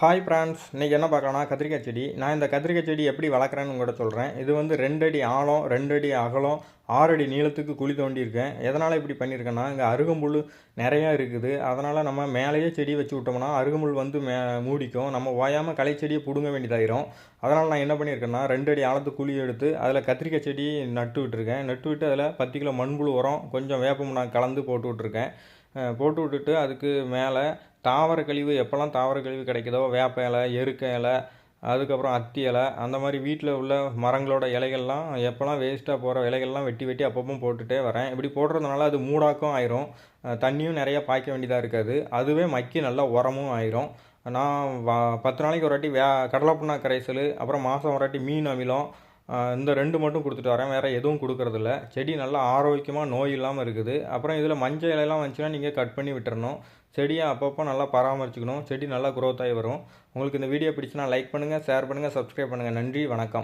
Hi France இன்றைக்கி என்ன பார்க்கலாம்னா கத்திரிக்காய் செடி. நான் இந்த கத்திரிக்காய் செடி எப்படி வளர்க்குறேன்னு கூட சொல்கிறேன் இது வந்து ரெண்டடி ஆழம் ரெண்டடி அகலம் ஆறடி நீளத்துக்கு குழி தோண்டியிருக்கேன் எதனால் இப்படி பண்ணியிருக்கேன்னா இங்கே அருகம்புல் நிறையா இருக்குது. அதனால் நம்ம மேலேயே செடி வச்சு விட்டோம்னா அருகம்புல் வந்து மே மூடிக்கும். நம்ம ஓயாமல் களை செடியை பிடுங்க வேண்டியதாயிரும். அதனால் நான் என்ன பண்ணியிருக்கேன்னா ரெண்டு அடி ஆழத்து குழி எடுத்து அதில் கத்திரிக்காய் செடி நட்டு விட்டுருக்கேன். நட்டு விட்டு அதில் பத்து கிலோ மண்புழு உரம் கொஞ்சம் வேப்பம் நான் கலந்து போட்டு விட்ருக்கேன் போட்டு விட்டுட்டு அதுக்கு மேலே தாவர கழிவு எப்போல்லாம் தாவர கழிவு கிடைக்குதோ வேப்ப இலை எருக்க இலை அதுக்கப்புறம் அத்தி இலை அந்த மாதிரி வீட்டில் உள்ள மரங்களோட இலைகள்லாம் எப்போல்லாம் வேஸ்ட்டாக போகிற இலைகள்லாம் வெட்டி வெட்டி அப்பப்போ போட்டுகிட்டே வரேன். இப்படி போடுறதுனால அது மூடாக்கும் ஆயிரும். தண்ணியும் நிறையா பாய்க்க வேண்டியதாக இருக்காது. அதுவே மக்கி நல்லா உரமும் ஆயிரும். நான் வ- பத்து நாளைக்கு ஒரு வாட்டி வே கடலைப்புண்ணா கரைசல் அப்புறம் மாதம் ஒரு வாட்டி மீன் அமிலம் இந்த ரெண்டு மட்டும் கொடுத்துட்டு வரேன். வேறு எதுவும் கொடுக்கறதில்ல. செடி நல்லா ஆரோக்கியமாக நோய் இல்லாமல் இருக்குது. அப்புறம் இதில் மஞ்சள் இலையெல்லாம் வந்துச்சுன்னா நீங்கள் கட் பண்ணி விட்டுறணும். செடியை அப்பப்போ நல்லா பராமரிச்சுக்கணும். செடி நல்லா குரோத் ஆகி வரும். உங்களுக்கு இந்த வீடியோ பிடிச்சுன்னா லைக் பண்ணுங்கள் ஷேர் பண்ணுங்கள் சப்ஸ்கிரைப் பண்ணுங்கள் நன்றி வணக்கம்.